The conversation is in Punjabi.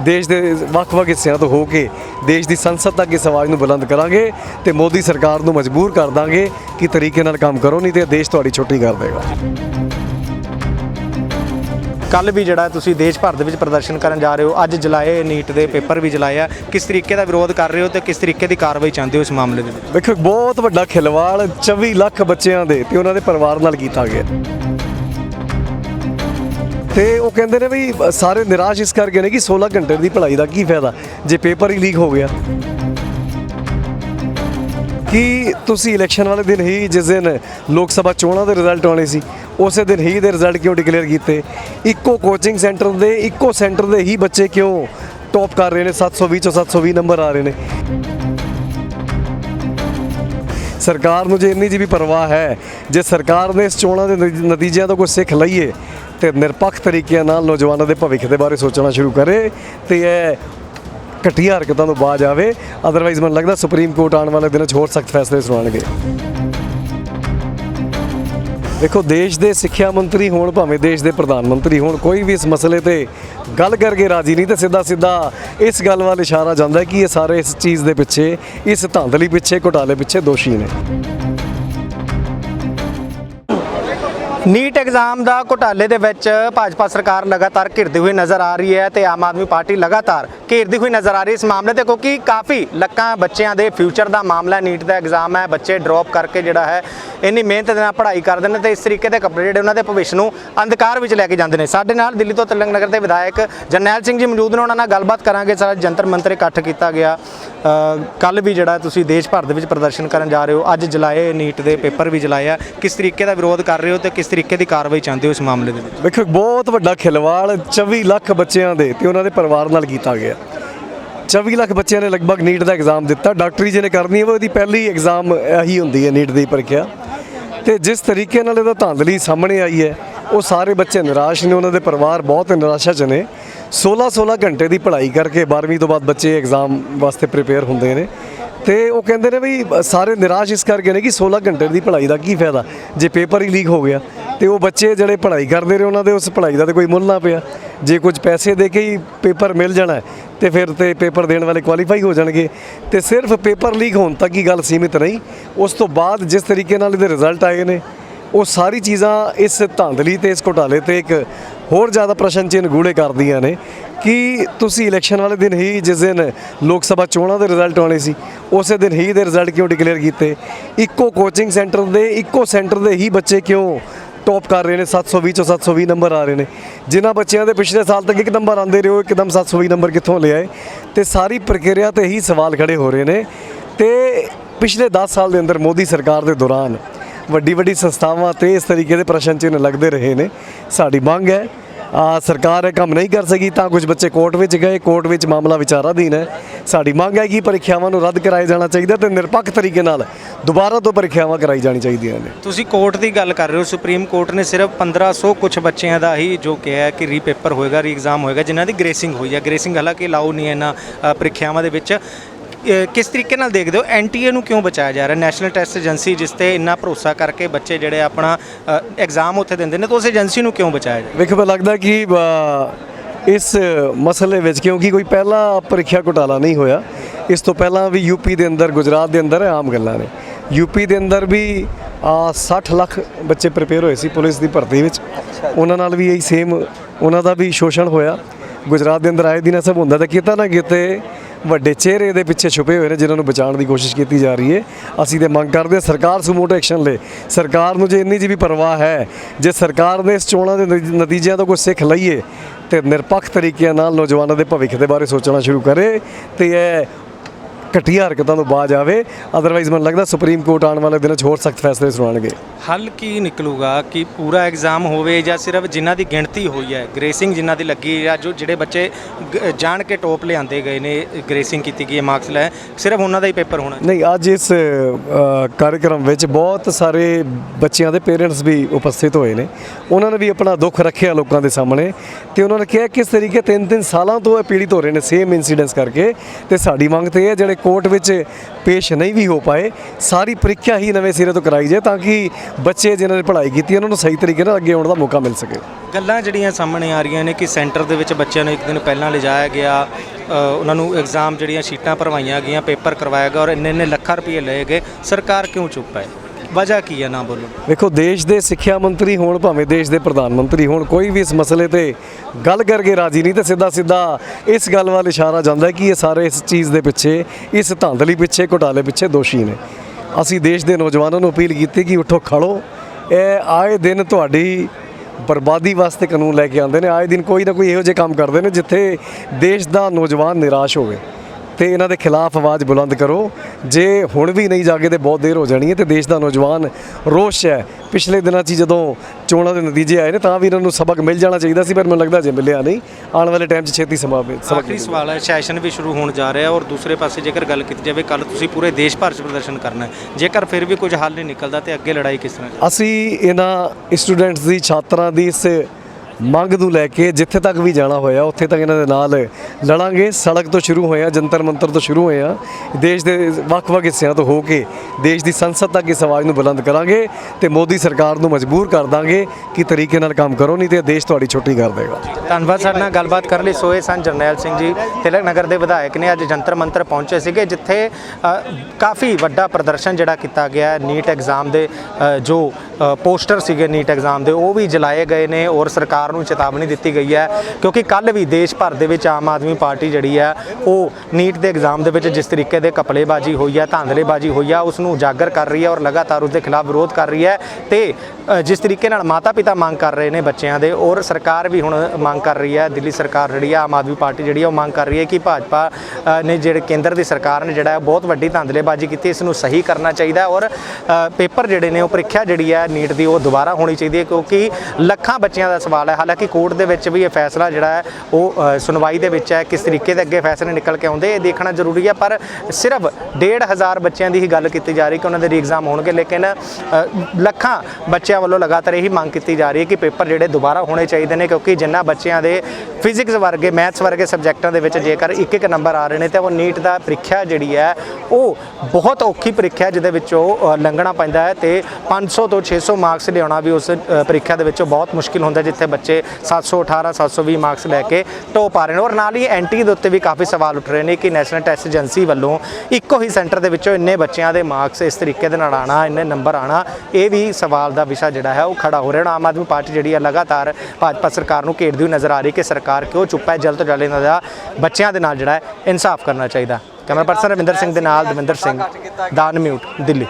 ਦੇਸ਼ ਦੇ ਵੱਖ-ਵੱਖ ਹਿੱਸਿਆਂ ਤੋਂ ਹੋ ਕੇ ਦੇਸ਼ ਦੀ ਸੰਸਦ ਤੱਕ ਇਸ ਆਵਾਜ਼ ਨੂੰ ਬੁਲੰਦ ਕਰਾਂਗੇ ਤੇ ਮੋਦੀ ਸਰਕਾਰ ਨੂੰ ਮਜਬੂਰ ਕਰ ਦਾਂਗੇ ਕਿ ਤਰੀਕੇ ਨਾਲ ਕੰਮ ਕਰੋ ਨਹੀਂ ਤੇ ਦੇਸ਼ ਤੁਹਾਡੀ ਛੁੱਟੀ ਕਰ ਦੇਗਾ। ਕੱਲ ਵੀ ਜਿਹੜਾ ਤੁਸੀਂ ਦੇਸ਼ ਭਰ ਦੇ ਵਿੱਚ ਪ੍ਰਦਰਸ਼ਨ ਕਰਨ ਜਾ ਰਹੇ ਹੋ ਅੱਜ ਜਲਾਏ ਨੀਟ ਦੇ ਪੇਪਰ ਵੀ ਜਲਾਏ ਆ। ਕਿਸ ਤਰੀਕੇ ਦਾ ਵਿਰੋਧ ਕਰ ਰਹੇ ਹੋ ਤੇ ਕਿਸ ਤਰੀਕੇ ਦੀ ਕਾਰਵਾਈ ਚਾਹੁੰਦੇ ਹੋ ਇਸ ਮਾਮਲੇ ਦੇ ਵਿੱਚ? ਵੇਖੋ ਬਹੁਤ ਵੱਡਾ ਖਿਲਵਾੜ 24 ਲੱਖ ਬੱਚਿਆਂ ਦੇ ਤੇ ਉਹਨਾਂ ਦੇ ਪਰਿਵਾਰ ਨਾਲ ਕੀਤਾ ਗਿਆ। ਤੇ ਉਹ ਕਹਿੰਦੇ ਨੇ ਵੀ ਸਾਰੇ ਨਿਰਾਸ਼ ਇਸ ਕਰਕੇ ਨੇ ਕਿ 16 ਘੰਟੇ ਦੀ ਪੜ੍ਹਾਈ ਦਾ ਕੀ ਫਾਇਦਾ, ਜੇ ਪੇਪਰ ਹੀ ਲੀਕ ਹੋ ਗਿਆ। ਕਿ ਤੁਸੀਂ ਇਲੈਕਸ਼ਨ ਵਾਲੇ ਦਿਨ ਹੀ ਜਿਸ ਦਿਨ ਲੋਕ ਸਭਾ ਚੋਣਾਂ ਦੇ ਰਿਜ਼ਲਟ ਆਉਣੇ ਸੀ, ਉਸੇ ਦਿਨ ਹੀ ਦੇ ਰਿਜ਼ਲਟ ਕਿਉਂ ਡਿਕਲੇਅਰ ਕੀਤੇ? ਇੱਕੋ ਕੋਚਿੰਗ ਸੈਂਟਰ ਦੇ, ਇੱਕੋ ਸੈਂਟਰ ਦੇ ਹੀ ਬੱਚੇ ਕਿਉਂ ਟੌਪ ਕਰ ਰਹੇ ਨੇ? 720 ਚੋਂ 720 ਨੰਬਰ ਆ ਰਹੇ ਨੇ। ਸਰਕਾਰ ਨੂੰ ਜੇ ਇੰਨੀ ਜੀ ਵੀ ਪਰਵਾਹ ਹੈ, ਜੇ ਸਰਕਾਰ ਨੇ ਇਸ ਚੋਣਾਂ ਦੇ ਨਤੀਜਿਆਂ ਤੋਂ ਕੋਈ ਸਿੱਖ ਲਈਏ ਤੇ ਨਿਰਪੱਖ ਤਰੀਕੇ ਨਾਲ ਨੌਜਵਾਨਾਂ ਦੇ ਭਵਿੱਖ ਦੇ ਬਾਰੇ ਸੋਚਣਾ ਸ਼ੁਰੂ ਕਰੇ ਤੇ ਇਹ ਘਟੀਆ ਹਰਕਤਾਂ ਤੋਂ ਬਾਜ ਆਵੇ ਅਦਰਵਾਈਜ਼ ਮੈਨੂੰ ਲੱਗਦਾ ਸੁਪਰੀਮ ਕੋਰਟ ਆਉਣ ਵਾਲੇ ਦਿਨਾਂ 'ਚ ਹੋਰ ਸਖਤ ਫੈਸਲੇ ਸੁਣਾਉਣਗੇ। ਦੇਖੋ, ਦੇਸ਼ ਦੇ ਸਿੱਖਿਆ ਮੰਤਰੀ ਹੋਣ ਭਾਵੇਂ ਦੇਸ਼ ਦੇ ਪ੍ਰਧਾਨ ਮੰਤਰੀ ਹੋਣ, ਕੋਈ ਵੀ ਇਸ ਮਸਲੇ ਤੇ ਗੱਲ ਕਰਕੇ ਰਾਜੀ ਨਹੀਂ, ਤੇ ਸਿੱਧਾ ਸਿੱਧਾ ਇਸ ਗੱਲ ਵੱਲ ਇਸ਼ਾਰਾ ਜਾਂਦਾ ਕਿ ਇਹ ਸਾਰੇ ਇਸ ਚੀਜ਼ ਦੇ ਪਿੱਛੇ, ਇਸ ਧਾਂਦਲੀ ਪਿੱਛੇ, ਘੁਟਾਲੇ ਪਿੱਛੇ ਦੋਸ਼ੀ ਨੇ। ਨੀਟ ਐਗਜ਼ਾਮ ਦਾ ਘੁਟਾਲੇ ਦੇ ਵਿੱਚ ਭਾਜਪਾ ਸਰਕਾਰ ਲਗਾਤਾਰ ਘਿਰਦੀ ਹੋਈ ਨਜ਼ਰ ਆ ਰਹੀ ਹੈ ਤੇ ਆਮ ਆਦਮੀ ਪਾਰਟੀ ਲਗਾਤਾਰ ਘਿਰਦੀ ਹੋਈ ਨਜ਼ਰ ਆ ਰਹੀ ਹੈ ਇਸ ਮਾਮਲੇ ਤੇ, ਕਿਉਂਕਿ ਕਾਫੀ ਲੱਖਾਂ ਬੱਚਿਆਂ ਦੇ ਫਿਊਚਰ ਦਾ ਮਾਮਲਾ ਨੀਟ ਦਾ ਐਗਜ਼ਾਮ ਹੈ, ਬੱਚੇ ਡ੍ਰੌਪ ਕਰਕੇ ਜਿਹੜਾ ਹੈ, ਇੰਨੀ ਮਿਹਨਤ ਦੇ ਨਾਲ ਪੜ੍ਹਾਈ ਕਰਦੇ ਨੇ ਤੇ ਇਸ ਤਰੀਕੇ ਦੇ ਕੱਪੜੇ ਜਿਹੜੇ ਉਹਨਾਂ ਦੇ ਭਵਿੱਖ ਨੂੰ ਅੰਧਕਾਰ ਵਿੱਚ ਲੈ ਕੇ ਜਾਂਦੇ ਨੇ। ਸਾਡੇ ਨਾਲ ਦਿੱਲੀ ਤੋਂ ਤਿਲੰਗ ਨਗਰ ਦੇ ਵਿਧਾਇਕ ਜਰਨੈਲ ਸਿੰਘ ਜੀ ਮੌਜੂਦ ਨੇ, ਉਹਨਾਂ ਨਾਲ ਗੱਲਬਾਤ ਕਰਾਂਗੇ। ਸਾਰਾ ਜੰਤਰ ਮੰਤਰ ਇਕੱਠ ਕੀਤਾ ਗਿਆ। ਕੱਲ ਵੀ ਜਿਹੜਾ ਤੁਸੀਂ ਦੇਸ਼ ਭਰ ਦੇ ਵਿੱਚ ਪ੍ਰਦਰਸ਼ਨ ਕਰਨ ਜਾ ਰਹੇ ਹੋ। ਅੱਜ ਜਲਾਏ ਨੀਟ ਦੇ ਪੇਪਰ ਵੀ ਜਲਾਏ ਆ ਕਿਸ ਤਰੀਕੇ ਦਾ ਵਿਰੋਧ ਕਰ ਰਹੇ ਹੋ ਤੇ ਕਿਸ ਤਰੀਕੇ ਦੀ ਕਾਰਵਾਈ ਚਾਹੁੰਦੇ ਹੋ ਇਸ ਮਾਮਲੇ ਦੇ ਵਿੱਚ? ਵੇਖੋ, ਬਹੁਤ ਵੱਡਾ ਖਿਲਵਾੜ 24 ਲੱਖ ਬੱਚਿਆਂ ਦੇ ਤੇ ਉਹਨਾਂ ਦੇ ਪਰਿਵਾਰ ਨਾਲ ਕੀਤਾ ਗਿਆ। 24 ਲੱਖ ਬੱਚਿਆਂ ਨੇ ਲਗਭਗ ਨੀਟ ਦਾ ਐਗਜ਼ਾਮ ਦਿੱਤਾ। ਡਾਕਟਰੀ ਜਿਹਨੇ ਕਰਨੀ ਹੈ, ਉਹਦੀ ਪਹਿਲੀ ਐਗਜ਼ਾਮ ਇਹੀ ਹੁੰਦੀ ਹੈ, ਨੀਟ ਦੀ ਪ੍ਰੀਖਿਆ। ਤੇ ਜਿਸ ਤਰੀਕੇ ਨਾਲ ਇਹਦਾ ਧਾਂਦਲੀ ਸਾਹਮਣੇ ਆਈ ਹੈ, ਉਹ ਸਾਰੇ ਬੱਚੇ ਨਿਰਾਸ਼ ਨੇ, ਉਹਨਾਂ ਦੇ ਪਰਿਵਾਰ ਬਹੁਤ ਨਿਰਾਸ਼ਾ 'ਚ ਨੇ। 16-16 ਘੰਟੇ ਦੀ ਪੜ੍ਹਾਈ ਕਰਕੇ 12ਵੀਂ ਤੋਂ ਬਾਅਦ ਬੱਚੇ ਐਗਜ਼ਾਮ ਵਾਸਤੇ ਪ੍ਰਿਪੇਅਰ ਹੁੰਦੇ ਨੇ। ਤੇ ਉਹ ਕਹਿੰਦੇ ਨੇ ਵੀ ਸਾਰੇ ਨਿਰਾਸ਼ ਇਸ ਕਰਕੇ ਨੇ ਕਿ 16 ਘੰਟੇ ਦੀ ਪੜ੍ਹਾਈ ਦਾ ਕੀ ਫਾਇਦਾ। ਜੇ ਪੇਪਰ ਹੀ ਲੀਕ ਹੋ ਗਿਆ ਤੇ ਉਹ ਬੱਚੇ ਜਿਹੜੇ ਪੜ੍ਹਾਈ ਕਰਦੇ ਰਹੇ ਉਹਨਾਂ ਦੇ ਉਸ ਪੜ੍ਹਾਈ ਦਾ ਤੇ ਕੋਈ ਮੁੱਲ ਨਾ ਪਿਆ। ਜੇ ਕੁਝ ਪੈਸੇ ਦੇ ਕੇ ਹੀ ਪੇਪਰ ਮਿਲ ਜਾਣਾ ਹੈ, ਤੇ ਫਿਰ ਤੇ ਪੇਪਰ ਦੇਣ ਵਾਲੇ ਕੁਆਲੀਫਾਈ ਹੋ ਜਾਣਗੇ। ਤੇ ਸਿਰਫ ਪੇਪਰ ਲੀਕ ਹੋਣ ਤੱਕ ਹੀ ਗੱਲ ਸੀਮਿਤ ਨਹੀਂ ਉਸ ਤੋਂ ਬਾਅਦ ਜਿਸ ਤਰੀਕੇ ਨਾਲ ਇਹਦੇ ਰਿਜ਼ਲਟ ਆਏ ਨੇ ਉਹ ਸਾਰੀ ਚੀਜ਼ਾਂ ਇਸ ਧਾਂਦਲੀ ਤੇ ਇਸ ਘੁਟਾਲੇ ਤੇ ਇੱਕ ਹੋਰ ਜ਼ਿਆਦਾ ਪ੍ਰਸ਼ਨ ਚਿੰਨ੍ਹ ਗੂੜੇ ਕਰਦੀਆਂ ਨੇ ਕਿ ਤੁਸੀਂ ਇਲੈਕਸ਼ਨ ਵਾਲੇ ਦਿਨ ਹੀ ਜਿਸ ਦਿਨ ਲੋਕ ਸਭਾ ਚੋਣਾਂ ਦੇ ਰਿਜ਼ਲਟ ਆਉਣੇ ਸੀ, ਉਸੇ ਦਿਨ ਹੀ ਦੇ ਰਿਜ਼ਲਟ ਕਿਉਂ ਡਿਕਲੇਅਰ ਕੀਤੇ? ਇੱਕੋ ਕੋਚਿੰਗ ਸੈਂਟਰ ਦੇ, ਇੱਕੋ ਸੈਂਟਰ ਦੇ ਹੀ ਬੱਚੇ ਕਿਉਂ ਟੌਪ ਕਰ ਰਹੇ ਨੇ? 720 ਚੋਂ 720 ਨੰਬਰ ਆ ਰਹੇ ਨੇ। ਜਿਨ੍ਹਾਂ ਬੱਚਿਆਂ ਦੇ ਪਿਛਲੇ ਸਾਲ ਤੱਕ ਇੱਕ ਨੰਬਰ ਆਉਂਦੇ ਰਹੇ, ਉਹ ਇੱਕਦਮ 720 ਨੰਬਰ ਕਿੱਥੋਂ ਲਿਆਏ ਤੇ ਸਾਰੀ ਪ੍ਰਕਿਰਿਆ ਤੇ ਹੀ ਸਵਾਲ ਖੜੇ ਹੋ ਰਹੇ ਨੇ। ਤੇ ਪਿਛਲੇ 10 ਸਾਲ ਦੇ ਅੰਦਰ ਮੋਦੀ ਸਰਕਾਰ ਦੇ ਦੌਰਾਨ ਵੱਡੀ ਵੱਡੀ ਸੰਸਥਾਵਾਂ ਤੇ ਇਸ ਤਰੀਕੇ ਦੇ ਪ੍ਰਸ਼ਨ ਚਿੰਨ੍ਹ ਲੱਗਦੇ ਰਹੇ ਨੇ। ਸਾਡੀ ਮੰਗ ਹੈ, ਆ ਸਰਕਾਰ ਇਹ ਕੰਮ ਨਹੀਂ ਕਰ ਸਕੀ ਤਾਂ ਕੁਝ ਬੱਚੇ ਕੋਰਟ ਵਿੱਚ ਗਏ, ਕੋਰਟ ਵਿੱਚ ਮਾਮਲਾ ਵਿਚਾਰਾਧੀਨ ਹੈ। ਸਾਡੀ ਮੰਗ ਹੈ ਕਿ ਪ੍ਰੀਖਿਆਵਾਂ ਨੂੰ ਰੱਦ ਕਰਾਇਆ ਜਾਣਾ ਚਾਹੀਦਾ ਤੇ ਨਿਰਪੱਖ ਤਰੀਕੇ ਨਾਲ ਦੁਬਾਰਾ ਤੋਂ ਪ੍ਰੀਖਿਆਵਾਂ ਕਰਾਈ ਜਾਣੀ ਚਾਹੀਦੀਆਂ ਨੇ। ਤੁਸੀਂ ਕੋਰਟ ਦੀ ਗੱਲ ਕਰ ਰਹੇ ਹੋ, ਸੁਪਰੀਮ ਕੋਰਟ ਨੇ ਸਿਰਫ 1500 ਕੁਝ ਬੱਚਿਆਂ ਦਾ ਹੀ ਜੋ ਕਿਹਾ ਕਿ ਰੀਪੇਪਰ ਹੋਏਗਾ ਰੀ ਐਗਜ਼ਾਮ ਹੋਏਗਾ, ਜਿਨ੍ਹਾਂ ਦੀ ਗ੍ਰੇਸਿੰਗ ਹੋਈ ਹੈ। ਗ੍ਰੇਸਿੰਗ ਹਾਲਾਂਕਿ ਲਾਉ ਨਹੀਂ ਹੈ ਇਹਨਾਂ ਪ੍ਰੀਖਿਆਵਾਂ ਦੇ ਵਿੱਚ। ਕਿਸ ਤਰੀਕੇ ਨਾਲ ਦੇਖਦੇ ਹੋ? ਐਨਟੀਏ ਨੂੰ ਕਿਉਂ ਬਚਾਇਆ ਜਾ ਰਿਹਾ? ਨੈਸ਼ਨਲ ਟੈਸਟ ਏਜੰਸੀ ਜਿਸ ਤੇ ਇੰਨਾ ਭਰੋਸਾ ਕਰਕੇ ਬੱਚੇ ਜਿਹੜੇ ਆਪਣਾ ਐਗਜ਼ਾਮ ਉੱਥੇ ਦਿੰਦੇ ਨੇ ਤਾਂ ਉਸ ਏਜੰਸੀ ਨੂੰ ਕਿਉਂ ਬਚਾਇਆ ਜਾ ਵੇਖੋ ਮੈਨੂੰ ਲੱਗਦਾ ਕਿ ਇਸ ਮਸਲੇ ਵਿੱਚ ਕਿਉਂਕਿ ਕੋਈ ਪਹਿਲਾ ਪ੍ਰੀਖਿਆ ਘੁਟਾਲਾ ਨਹੀਂ ਹੋਇਆ ਇਸ ਤੋਂ ਪਹਿਲਾਂ ਵੀ ਯੂਪੀ ਦੇ ਅੰਦਰ ਗੁਜਰਾਤ ਦੇ ਅੰਦਰ ਆਮ ਗੱਲਾਂ ਨੇ। ਯੂਪੀ ਦੇ ਅੰਦਰ ਵੀ ਆ 60 ਲੱਖ ਬੱਚੇ ਪ੍ਰਿਪੇਅਰ ਹੋਏ ਸੀ ਪੁਲਿਸ ਦੀ ਭਰਤੀ ਵਿੱਚ। ਉਹਨਾਂ ਨਾਲ ਵੀ ਇਹੀ ਸੇਮ ਉਹਨਾਂ ਦਾ ਵੀ ਸ਼ੋਸ਼ਣ ਹੋਇਆ। ਗੁਜਰਾਤ ਦੇ ਅੰਦਰ ਆਏ ਦਿਨ ਸਭ ਹੁੰਦਾ ਤਾਂ ਕਿਤੇ ਨਾ ਕਿਤੇ ਵੱਡੇ ਚਿਹਰੇ ਦੇ ਪਿੱਛੇ ਛੁਪੇ ਹੋਏ ਨੇ, ਜਿਨ੍ਹਾਂ ਨੂੰ ਬਚਾਉਣ ਦੀ ਕੋਸ਼ਿਸ਼ ਕੀਤੀ ਜਾ ਰਹੀ ਹੈ। ਅਸੀਂ ਤੇ ਮੰਗ ਕਰਦੇ ਹਾਂ ਸਰਕਾਰ ਸਮੂਟ ਐਕਸ਼ਨ ਲੇ ਸਰਕਾਰ ਨੂੰ ਜੇ ਇੰਨੀ ਜੀ ਵੀ ਪਰਵਾਹ ਹੈ, ਜੇ ਸਰਕਾਰ ਨੇ ਇਸ ਚੋਣਾਂ ਦੇ ਨਤੀਜਿਆਂ ਤੋਂ ਕੁਝ ਸਿੱਖ ਲਈਏ, ਤੇ ਨਿਰਪੱਖ ਤਰੀਕੇ ਨਾਲ ਨੌਜਵਾਨਾਂ ਦੇ ਭਵਿੱਖ ਦੇ ਬਾਰੇ ਸੋਚਣਾ ਸ਼ੁਰੂ ਕਰੇ, ਤੇ ਇਹ ਘਟੀਆ ਹਰਕਤਾਂ ਤੋਂ ਬਾਜ ਆਵੇ। ਅਦਰਵਾਈਜ਼ ਮੈਨੂੰ ਲੱਗਦਾ ਸੁਪਰੀਮ ਕੋਰਟ ਆਉਣ ਵਾਲੇ ਦਿਨਾਂ 'ਚ ਹੋਰ ਸਖਤ ਫੈਸਲੇ ਸੁਣਾਉਣਗੇ। ਹੱਲ ਕੀ ਨਿਕਲੂਗਾ? ਕਿ ਪੂਰਾ ਐਗਜ਼ਾਮ ਹੋਵੇ ਜਾਂ ਸਿਰਫ ਜਿਨ੍ਹਾਂ ਦੀ ਗਿਣਤੀ ਹੋਈ ਹੈ? ਗ੍ਰੇਸਿੰਗ ਜਿਨ੍ਹਾਂ ਦੀ ਲੱਗੀ ਜਾਂ ਜੋ ਜਿਹੜੇ ਬੱਚੇ ਗ- ਜਾਣ ਕੇ ਟੋਪ ਲਿਆਂਦੇ ਗਏ ਨੇ ਗ੍ਰੇਸਿੰਗ ਕੀਤੀ ਗਈ ਹੈ ਮਾਰਕਸ ਲੈ ਸਿਰਫ ਉਹਨਾਂ ਦਾ ਹੀ ਪੇਪਰ ਹੋਣਾ ਨਹੀਂ ਅੱਜ ਇਸ ਅ, ਕਾਰਜਕ੍ਰਮ ਵਿੱਚ ਬਹੁਤ ਸਾਰੇ ਬੱਚਿਆਂ ਦੇ ਪੇਰੈਂਟਸ ਵੀ ਉਪਸਥਿਤ ਹੋਏ ਨੇ। ਉਹਨਾਂ ਨੇ ਵੀ ਆਪਣਾ ਦੁੱਖ ਰੱਖਿਆ ਲੋਕਾਂ ਦੇ ਸਾਹਮਣੇ ਤੇ ਉਹਨਾਂ ਨੇ ਕਿਹਾ ਕਿਸ ਤਰੀਕੇ ਤਿੰਨ ਤਿੰਨ ਸਾਲਾਂ ਤੋਂ ਇਹ ਪੀੜਿਤ ਹੋ ਰਹੇ ਨੇ ਸੇਮ ਇਨਸੀਡੈਂਟਸ ਕਰਕੇ ਤੇ ਸਾਡੀ ਮੰਗ ਤੇ ਇਹ ਹੈ ਜਿਹੜੇ ਕੋਰਟ ਵਿੱਚ ਪੇਸ਼ ਨਹੀਂ ਵੀ ਹੋ ਪਾਏ। ਸਾਰੀ ਪ੍ਰੀਖਿਆ ਹੀ ਨਵੇਂ ਸਿਰੇ ਤੋਂ ਕਰਾਈ ਜਾਏ ਤਾਂ ਕਿ ਬੱਚੇ ਜਿਨ੍ਹਾਂ ਨੇ ਪੜ੍ਹਾਈ ਕੀਤੀ, ਉਹਨਾਂ ਨੂੰ ਸਹੀ ਤਰੀਕੇ ਨਾਲ ਅੱਗੇ ਆਉਣ ਦਾ ਮੌਕਾ ਮਿਲ ਸਕੇ। ਗੱਲਾਂ ਜਿਹੜੀਆਂ ਸਾਹਮਣੇ ਆ ਰਹੀਆਂ ਨੇ ਕਿ ਸੈਂਟਰ ਦੇ ਵਿੱਚ ਬੱਚਿਆਂ ਨੂੰ ਇੱਕ ਦਿਨ ਪਹਿਲਾਂ ਲਿਜਾਇਆ ਗਿਆ ਉਹਨਾਂ ਨੂੰ ਐਗਜ਼ਾਮ ਜਿਹੜੀਆਂ ਸ਼ੀਟਾਂ ਭਰਵਾਈਆਂ ਗਈਆਂ, ਪੇਪਰ ਕਰਵਾਇਆ ਗਿਆ ਔਰ ਇੰਨੇ ਇੰਨੇ ਲੱਖਾਂ ਰੁਪਏ ਲਏ ਗਏ। ਸਰਕਾਰ ਕਿਉਂ ਚੁੱਪ ਹੈ? ਵਜ੍ਹਾ ਕੀ ਹੈ ਨਾ ਬੋਲੋ? ਵੇਖੋ, ਦੇਸ਼ ਦੇ ਸਿੱਖਿਆ ਮੰਤਰੀ ਹੋਣ ਭਾਵੇਂ ਦੇਸ਼ ਦੇ ਪ੍ਰਧਾਨ ਮੰਤਰੀ ਹੋਣ, ਕੋਈ ਵੀ ਇਸ ਮਸਲੇ ਤੇ ਗੱਲ ਕਰਕੇ ਰਾਜੀ ਨਹੀਂ, ਤੇ ਸਿੱਧਾ ਸਿੱਧਾ ਇਸ ਗੱਲ ਵੱਲ ਇਸ਼ਾਰਾ ਜਾਂਦਾ ਹੈ ਕਿ ਇਹ ਸਾਰੇ ਇਸ ਚੀਜ਼ ਦੇ ਪਿੱਛੇ, ਇਸ ਧਾਂਦਲੀ ਪਿੱਛੇ, ਘੁਟਾਲੇ ਪਿੱਛੇ ਦੋਸ਼ੀ ਨੇ। ਅਸੀਂ ਦੇਸ਼ ਦੇ ਨੌਜਵਾਨਾਂ ਨੂੰ ਅਪੀਲ ਕੀਤੀ ਕਿ ਉੱਠੋ, ਖੜੋ। ਇਹ ਆਏ ਦਿਨ ਤੁਹਾਡੀ ਬਰਬਾਦੀ ਵਾਸਤੇ ਕਾਨੂੰਨ ਲੈ ਕੇ ਆਉਂਦੇ ਨੇ। ਆਏ ਦਿਨ ਕੋਈ ਨਾ ਕੋਈ ਇਹੋ ਜਿਹੇ ਕੰਮ ਕਰਦੇ ਨੇ ਜਿੱਥੇ ਦੇਸ਼ ਦਾ ਨੌਜਵਾਨ ਨਿਰਾਸ਼ ਹੋਵੇ। ਤੇ ਇਹਨਾਂ ਦੇ ਖਿਲਾਫ ਆਵਾਜ਼ ਬੁਲੰਦ ਕਰੋ। ਜੇ ਹੁਣ ਵੀ ਨਹੀਂ ਜਾਗੇ ਤੇ ਬਹੁਤ ਦੇਰ ਹੋ ਜਾਣੀ ਹੈ ਤੇ ਦੇਸ਼ ਦਾ ਨੌਜਵਾਨ ਰੋਸ਼ ਹੈ। ਪਿਛਲੇ ਦਿਨਾਂ 'ਚ ਜਦੋਂ ਚੋਣਾਂ ਦੇ ਨਤੀਜੇ ਆਏ ਨੇ ਤਾਂ ਵੀ ਇਹਨਾਂ ਨੂੰ ਸਬਕ ਮਿਲ ਜਾਣਾ ਚਾਹੀਦਾ ਸੀ ਪਰ ਮੈਨੂੰ ਲੱਗਦਾ ਜੇ ਮਿਲਿਆ ਨਹੀਂ ਆਉਣ ਵਾਲੇ ਟਾਈਮ 'ਚ ਛੇਤੀ ਸਬਕ ਸਬਕ ਆਖਰੀ ਸਵਾਲ ਹੈ ਸੈਸ਼ਨ ਵੀ ਸ਼ੁਰੂ ਹੋਣ ਜਾ ਰਿਹਾ ਔਰ ਦੂਸਰੇ ਪਾਸੇ ਜੇਕਰ ਗੱਲ ਕੀਤੀ ਜਾਵੇ ਕੱਲ ਤੁਸੀਂ ਪੂਰੇ ਦੇਸ਼ ਭਰ 'ਚ ਪ੍ਰਦਰਸ਼ਨ ਕਰਨਾ ਹੈ। ਜੇਕਰ ਫਿਰ ਵੀ ਕੁਝ ਹੱਲ ਨਹੀਂ ਨਿਕਲਦਾ ਤੇ ਅੱਗੇ ਲੜਾਈ ਕਿਸ ਤਰ੍ਹਾਂ ਅਸੀਂ ਇਹਨਾਂ ਸਟੂਡੈਂਟਸ ਦੀ ਛਾਤਰਾਂ ਦੀ ਇਸ ਮੰਗ ਨੂੰ ਲੈ ਕੇ ਜਿੱਥੇ ਤੱਕ ਵੀ ਜਾਣਾ ਹੋਇਆ, ਉੱਥੇ ਤੱਕ ਇਹਨਾਂ ਦੇ ਨਾਲ ਲੜਾਂਗੇ। ਸੜਕ ਤੋਂ ਸ਼ੁਰੂ ਹੋਇਆ ਜੰਤਰ ਮੰਤਰ ਤੋਂ ਸ਼ੁਰੂ ਹੋਇਆ ਦੇਸ਼ ਦੇ ਵੱਖ-ਵੱਖ ਹਿੱਸਿਆਂ ਤੋਂ ਹੋ ਕੇ ਦੇਸ਼ ਦੀ ਸੰਸਦ ਤੱਕ ਇਸ ਆਵਾਜ਼ ਨੂੰ ਬੁਲੰਦ ਕਰਾਂਗੇ ਤੇ ਮੋਦੀ ਸਰਕਾਰ ਨੂੰ ਮਜਬੂਰ ਕਰ ਦਾਂਗੇ ਕਿ ਤਰੀਕੇ ਨਾਲ ਕੰਮ ਕਰੋ, ਨਹੀਂ ਤੇ ਦੇਸ਼ ਤੁਹਾਡੀ ਛੁੱਟੀ ਕਰ ਦੇਗਾ। ਧੰਨਵਾਦ ਸਾਡੇ ਨਾਲ ਗੱਲਬਾਤ ਕਰਨ ਲਈ ਸੋਏ ਸਨ ਜਰਨੈਲ ਸਿੰਘ ਜੀ। ਤਿਲਕ ਨਗਰ ਦੇ ਵਿਧਾਇਕ ਨੇ ਅੱਜ ਜੰਤਰ ਮੰਤਰ ਪਹੁੰਚੇ ਸੀਗੇ, ਜਿੱਥੇ ਕਾਫੀ ਵੱਡਾ ਪ੍ਰਦਰਸ਼ਨ ਜਿਹੜਾ ਕੀਤਾ ਗਿਆ ਨੀਟ ਐਗਜ਼ਾਮ ਦੇ ਜੋ ਪੋਸਟਰ ਸੀਗੇ ਨੀਟ ਐਗਜ਼ਾਮ ਦੇ, ਉਹ ਵੀ ਜਲਾਏ ਗਏ ਨੇ ਔਰ ਸਰਕਾਰ ਨੂੰ ਚੇਤਾਵਨੀ ਦਿੱਤੀ ਗਈ ਹੈ, ਕਿਉਂਕਿ ਕੱਲ ਵੀ ਦੇਸ਼ ਭਰ ਦੇ ਵਿੱਚ ਆਮ ਆਦਮੀ ਪਾਰਟੀ ਜਿਹੜੀ ਹੈ, ਉਹ ਨੀਟ ਦੇ ਐਗਜ਼ਾਮ ਦੇ ਵਿੱਚ ਜਿਸ ਤਰੀਕੇ ਦੇ ਕਪਲੇਬਾਜ਼ੀ ਹੋਈ ਹੈ, ਧਾਂਦਲੇਬਾਜ਼ੀ ਹੋਈ ਹੈ ਉਸ ਨੂੰ ਉਜਾਗਰ ਕਰ ਰਹੀ ਹੈ ਔਰ ਲਗਾਤਾਰ ਉਸ ਦੇ ਖਿਲਾਫ ਵਿਰੋਧ ਕਰ ਰਹੀ ਹੈ ਤੇ ਜਿਸ ਤਰੀਕੇ ਨਾਲ ਮਾਤਾ ਪਿਤਾ ਮੰਗ ਕਰ ਰਹੇ ਨੇ ਬੱਚਿਆਂ ਦੇ ਔਰ ਸਰਕਾਰ ਵੀ ਹੁਣ ਮੰਗ ਕਰ ਰਹੀ ਹੈ, ਦਿੱਲੀ ਸਰਕਾਰ ਜਿਹੜੀ ਆ ਆਮ ਆਦਮੀ ਪਾਰਟੀ ਜਿਹੜੀ ਆ ਉਹ ਮੰਗ ਕਰ ਰਹੀ ਹੈ ਕਿ ਭਾਜਪਾ ਨੇ ਜਿਹੜੇ ਕੇਂਦਰ ਦੀ ਸਰਕਾਰ ਨੇ ਜਿਹੜਾ ਬਹੁਤ ਵੱਡੀ ਧਾਂਦਲੇਬਾਜ਼ੀ ਕੀਤੀ, ਇਸ ਨੂੰ ਸਹੀ ਕਰਨਾ ਚਾਹੀਦਾ ਔਰ ਪੇਪਰ ਜਿਹੜੇ ਨੇ ਉਹ ਪ੍ਰੀਖਿਆ ਜਿਹੜੀ ਹੈ ਨੀਟ ਦੀ ਉਹ ਦੁਬਾਰਾ ਹੋਣੀ ਚਾਹੀਦੀ ਹੈ ਕਿਉਂਕਿ ਲੱਖਾਂ ਬੱਚਿਆਂ ਦਾ ਸਵਾਲ ਹੈ। ਹਾਲਾਂਕਿ ਕੋਰਟ ਦੇ ਵਿੱਚ ਵੀ ਇਹ ਫੈਸਲਾ ਜਿਹੜਾ ਹੈ ਉਹ ਸੁਣਵਾਈ ਦੇ ਵਿੱਚ ਹੈ। ਕਿਸ ਤਰੀਕੇ ਦੇ ਅੱਗੇ ਫੈਸਲੇ ਨਿਕਲ ਕੇ ਆਉਂਦੇ ਇਹ ਦੇਖਣਾ ਜ਼ਰੂਰੀ ਹੈ। ਪਰ ਸਿਰਫ 1.5 ਬੱਚਿਆਂ ਦੀ ਹੀ ਗੱਲ ਕੀਤੀ ਜਾ ਰਹੀ ਕਿ ਉਹਨਾਂ ਦੇ ਰੀ-ਐਗਜ਼ਾਮ ਹੋਣਗੇ ਲੇਕਿਨ ਲੱਖਾਂ ਬੱਚਿਆਂ ਵੱਲੋਂ ਲਗਾਤਾਰ ਇਹੀ ਮੰਗ ਕੀਤੀ ਜਾ ਰਹੀ ਹੈ ਕਿ ਪੇਪਰ ਜਿਹੜੇ ਦੁਬਾਰਾ ਹੋਣੇ ਚਾਹੀਦੇ ਨੇ ਕਿਉਂਕਿ ਜਿੰਨਾ ਬੱਚਿਆਂ ਦੇ ਫਿਜ਼ਿਕਸ ਵਰਗੇ ਮੈਥਸ ਵਰਗੇ ਸਬਜੈਕਟਾਂ ਦੇ ਵਿੱਚ ਜੇਕਰ ਇੱਕ ਇੱਕ ਨੰਬਰ ਆ ਰਹੇ ਨੇ ਤਾਂ ਉਹ ਨੀਟ ਦਾ ਪ੍ਰੀਖਿਆ ਜਿਹੜੀ ਹੈ ਉਹ ਬਹੁਤ ਔਖੀ ਪ੍ਰੀਖਿਆ ਜਿਹਦੇ ਵਿੱਚੋਂ ਅ, ਲੰਘਣਾ ਪੈਂਦਾ ਹੈ ਤੇ 500 ਤੋਂ 600 ਮਾਰਕਸ ਲਿਆਉਣਾ ਵੀ ਉਸ ਪ੍ਰੀਖਿਆ ਦੇ ਵਿੱਚੋਂ ਬਹੁਤ ਮੁਸ਼ਕਿਲ ਹੁੰਦਾ ਜਿੱਥੇ ਬੱਚੇ 718 720 ਮਾਰਕਸ ਲੈ ਕੇ ਟੋਪ ਆ ਰਹੇ ਨੇ। ਔਰ ਨਾਲ ਹੀ ਐਂਟੀ ਦੇ ਉੱਤੇ ਵੀ ਕਾਫੀ ਸਵਾਲ ਉੱਠ ਰਹੇ ਨੇ ਕਿ ਨੈਸ਼ਨਲ ਟੈਸਟ ਏਜੰਸੀ ਵੱਲੋਂ ਇੱਕੋ ਹੀ ਸੈਂਟਰ ਦੇ ਵਿੱਚੋਂ ਇੰਨੇ ਬੱਚਿਆਂ ਦੇ ਮਾਰਕਸ ਇਸ ਤਰੀਕੇ ਦੇ ਨਾਲ ਆਣਾ ਇੰਨੇ ਨੰਬਰ ਆਣਾ ਇਹ ਵੀ ਸਵਾਲ ਦਾ ਵਿਸ਼ਾ ਜਿਹੜਾ ਹੈ, ਉਹ ਖੜਾ ਹੋ ਰਿਹਾ ਆਮ ਆਦਮੀ ਪਾਰਟੀ ਜਿਹੜੀ ਹੈ, ਲਗਾਤਾਰ ਭਾਜਪਾ ਸਰਕਾਰ ਨੂੰ ਘੇਰਦੀ ਹੋਈ ਨਜ਼ਰ ਆ ਰਹੀ ਕਿ ਸਰਕਾਰ ਕਿਉਂ ਚੁੱਪ ਹੈ, ਜਲਦ ਤੋਂ ਜਲਦ ਇਹਨਾਂ ਦਾ ਬੱਚਿਆਂ ਦੇ ਨਾਲ ਜਿਹੜਾ ਹੈ ਇਨਸਾਫ ਕਰਨਾ ਚਾਹੀਦਾ ਕੈਮਰਾ ਪਰਸਨ ਰਵਿੰਦਰ ਸਿੰਘ ਦੇ ਨਾਲ ਦਵਿੰਦਰ ਸਿੰਘ ਦਾਨ ਮਿਊਟ ਦਿੱਲੀ।